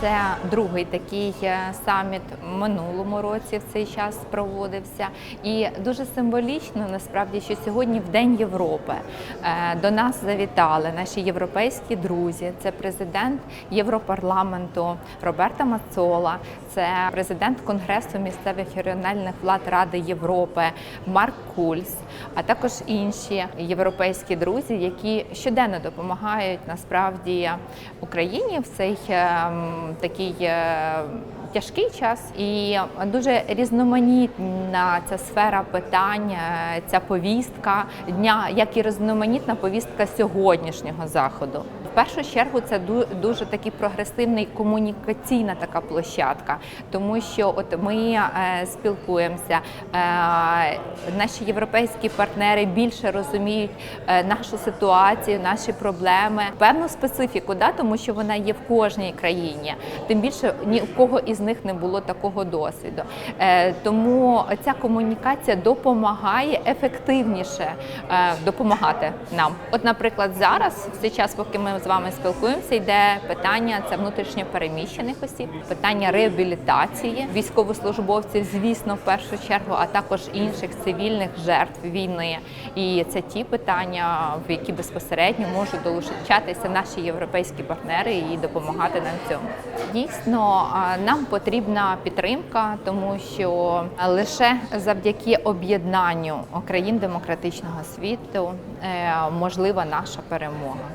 Це другий такий е, саміт минулому році в цей час проводився. І дуже символічно насправді, що сьогодні в День Європи е, до нас завітали наші європейські друзі. Це президент Європарламенту Роберта Мацола, це президент Конгресу місцевих і регіональних влад Ради Європи Марк Кульс, а також інші європейські друзі, які щоденно допомагають насправді Україні в цей такий е, тяжкий час і дуже різноманітна ця сфера питань, е, ця повістка дня, як і різноманітна повістка сьогоднішнього заходу. В першу чергу це дуже такий прогресивний комунікаційна така площадка, тому що от ми е, спілкуємося, наші європейські партнери більше розуміють нашу ситуацію, наші проблеми, певну специфіку, да, тому що вона є в кожній країні. Тим більше ні у кого із них не було такого досвіду. Е, Тому ця комунікація допомагає ефективніше е, допомагати нам. От, наприклад, зараз, в цей час, поки ми з вами спілкуємося, йде питання це внутрішньо переміщених осіб, питання реабілітації військовослужбовців, звісно, в першу чергу, а також інших цивільних жертв війни. І це ті питання, в які безпосередньо можуть долучатися наші європейські партнери і допомагати нам в цьому. Дійсно, нам потрібна підтримка, тому що лише завдяки об'єднанню країн демократичного світу е, можлива наша перемога.